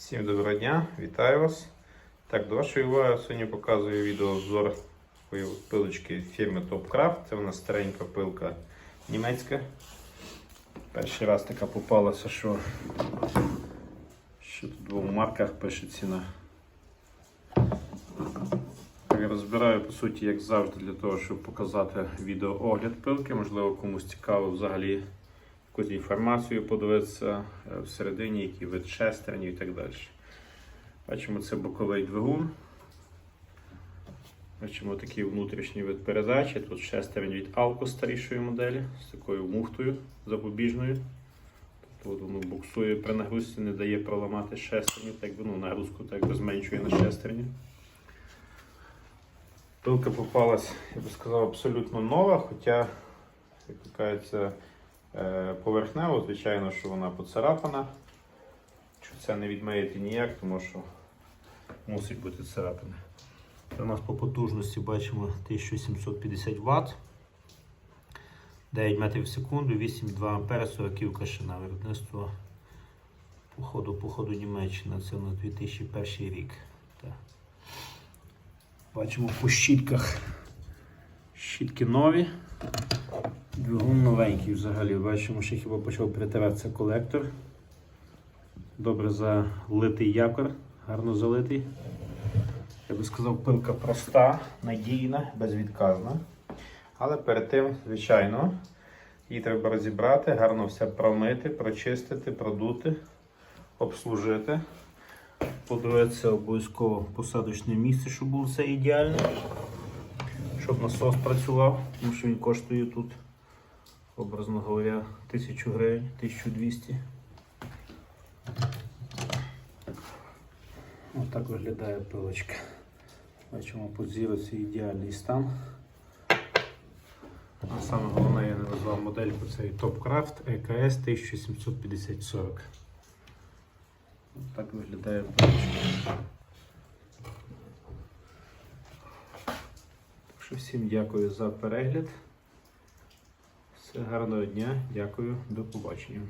Всім доброго дня, вітаю вас. Так, до вашої уваги сьогодні показую відеообзор такої от пилочки фірми Topcraft. Це у нас старенька пилка німецька. Перший раз така попалася, що, що тут в двох марках пише ціна. Я розбираю по суті, як завжди, для того, щоб показати відеоогляд пилки. Можливо, комусь цікаво взагалі якусь інформацію подивитися е, всередині, який вид шестерні і так далі. Бачимо, це боковий двигун. Бачимо такий внутрішній вид передачі. Тут шестерень від Alco старішої моделі з такою муфтою запобіжною. Тобто воно буксує при нагрузці, не дає проламати шестерню, так би, ну, нагрузку так би зменшує на шестерню. Пилка попалась, я би сказав, абсолютно нова, хоча, як кажеться, Поверхнево, звичайно, що вона поцарапана. Що це не відмиєте ніяк, тому що мусить бути царапина. Це у нас по потужності бачимо 1750 Вт, 9 метрів в секунду, 8,2 ампера, 40 кашина. Виробництво походу, походу Німеччина. Це на 2001 рік. Так. Бачимо по щітках. Щітки нові. Двигун новенький взагалі. Бачимо, що хіба почав притиратися колектор. Добре залитий якор, гарно залитий. Я би сказав, пилка проста, надійна, безвідказна. Але перед тим, звичайно, її треба розібрати, гарно все промити, прочистити, продути, обслужити. Подивитися обов'язково посадочне місце, щоб було все ідеально. Щоб насос працював, тому що він коштує тут образно говоря, 1000 гривень, 1200. Ось так виглядає пилочка. Бачимо під ідеальний стан. А саме головне я не назвав модельку, це Topcraft EKS 1750-40. Ось так виглядає пилочка. Так що всім дякую за перегляд. Все гарного дня, дякую, до побачення.